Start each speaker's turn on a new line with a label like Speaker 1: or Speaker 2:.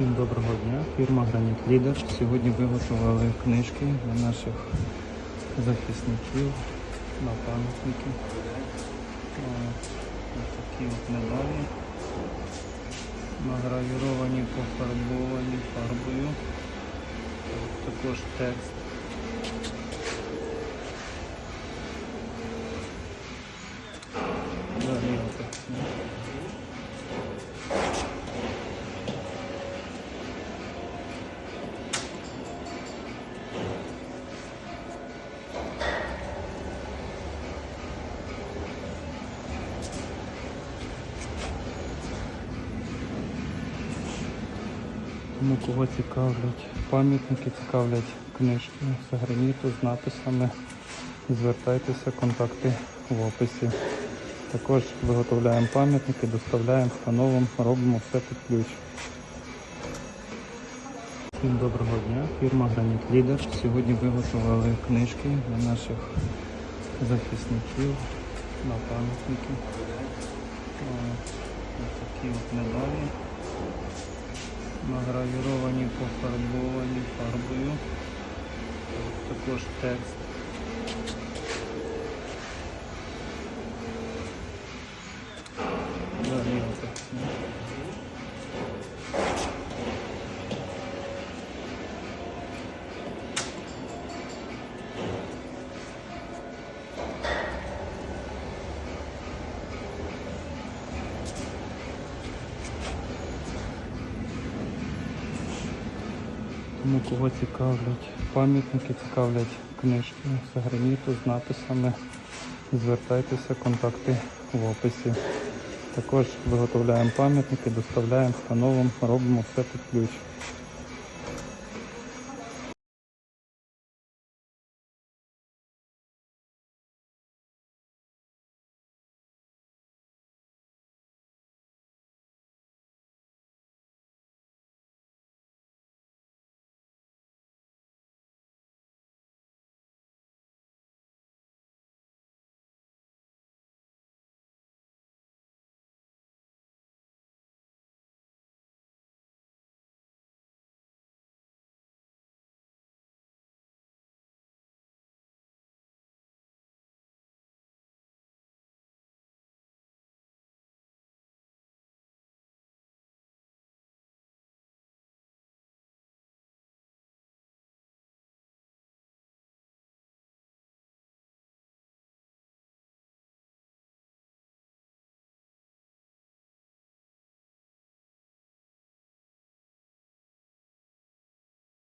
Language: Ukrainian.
Speaker 1: Всім доброго дня. Фірма Граніт Лідер. Сьогодні виготовили книжки для наших захисників на пам'ятники. Ось такі от медалі. Награвіровані, пофарбовані фарбою. Також текст. Далі Тому кого цікавлять пам'ятники, цікавлять книжки з граніту з написами, звертайтеся, контакти в описі. Також виготовляємо пам'ятники, доставляємо, встановимо, робимо все під ключ. Всім доброго дня. Фірма Граніт Лідер. Сьогодні виготовили книжки для наших захисників на пам'ятники. Ось такі от медалі награвіровані, пофарбовані фарбою. Також текст. Далі Тому кого цікавлять пам'ятники, цікавлять книжки з граніту з написами, звертайтеся, контакти в описі. Також виготовляємо пам'ятники, доставляємо, встановимо, робимо все під ключ.